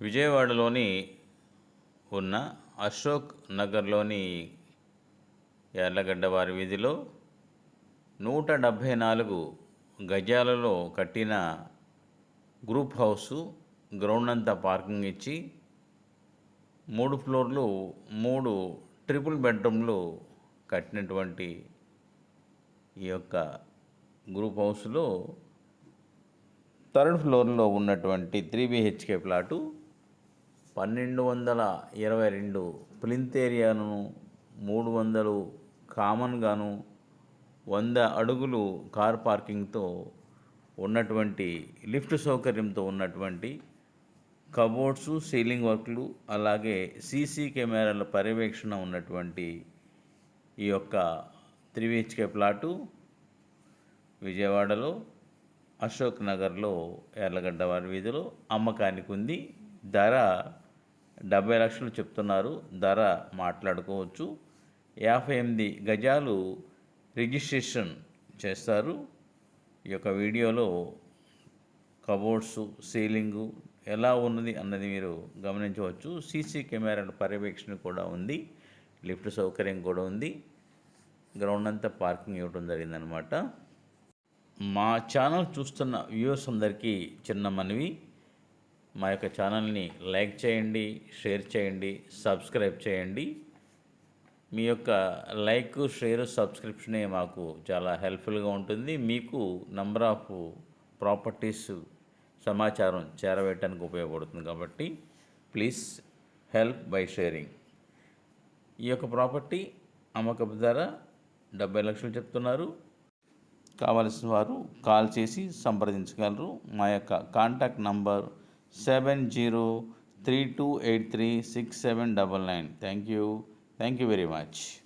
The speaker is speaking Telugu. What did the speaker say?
విజయవాడలోని ఉన్న అశోక్ నగర్లోని యార్లగడ్డ వారి వీధిలో నూట డెబ్భై నాలుగు గజాలలో కట్టిన గ్రూప్ హౌసు గ్రౌండ్ అంతా పార్కింగ్ ఇచ్చి మూడు ఫ్లోర్లు మూడు ట్రిపుల్ బెడ్రూమ్లు కట్టినటువంటి ఈ యొక్క గ్రూప్ హౌస్లో థర్డ్ ఫ్లోర్లో ఉన్నటువంటి త్రీ బిహెచ్కే ప్లాటు పన్నెండు వందల ఇరవై రెండు ప్లింత్ ఏరియాను మూడు వందలు కామన్గాను వంద అడుగులు కార్ పార్కింగ్తో ఉన్నటువంటి లిఫ్ట్ సౌకర్యంతో ఉన్నటువంటి కబోర్డ్స్ సీలింగ్ వర్క్లు అలాగే సీసీ కెమెరాల పర్యవేక్షణ ఉన్నటువంటి ఈ యొక్క త్రీ బిహెచ్కే ప్లాటు విజయవాడలో అశోక్ నగర్లో ఎర్లగడ్డ వారి వీధిలో అమ్మకానికి ఉంది. ధర డెబ్బై లక్షలు చెప్తున్నారు. ధర మాట్లాడుకోవచ్చు. యాభై ఎనిమిది గజాలు రిజిస్ట్రేషన్ చేస్తారు. ఈ యొక్క వీడియోలో కబోర్డ్స్ సీలింగు ఎలా ఉన్నది అన్నది మీరు గమనించవచ్చు. సీసీ కెమెరాల పర్యవేక్షణ కూడా ఉంది. లిఫ్ట్ సౌకర్యం కూడా ఉంది. గ్రౌండ్ అంతా పార్కింగ్ ఇవ్వడం జరిగిందనమాట. మా ఛానల్ చూస్తున్న వ్యూవర్స్ అందరికీ చిన్న మనవి. మా యొక్క ఛానల్ని లైక్ చేయండి షేర్ చేయండి సబ్స్క్రైబ్ చేయండి. మీ యొక్క లైక్ షేర్ సబ్స్క్రిప్షనే మాకు చాలా హెల్ప్ఫుల్గా ఉంటుంది. మీకు నంబర్ ఆఫ్ ప్రాపర్టీస్ సమాచారం చేరవేయటానికి ఉపయోగపడుతుంది కాబట్టి ప్లీజ్ హెల్ప్ బై షేరింగ్. ఈ యొక్క ప్రాపర్టీ అమ్మకపు ధర డెబ్బై లక్షలు చెప్తున్నారు. కావలసిన వారు కాల్ చేసి సంప్రదించగలరు. మా యొక్క contact number seven zero three two eight three six seven double nine. Thank you. Thank you very much.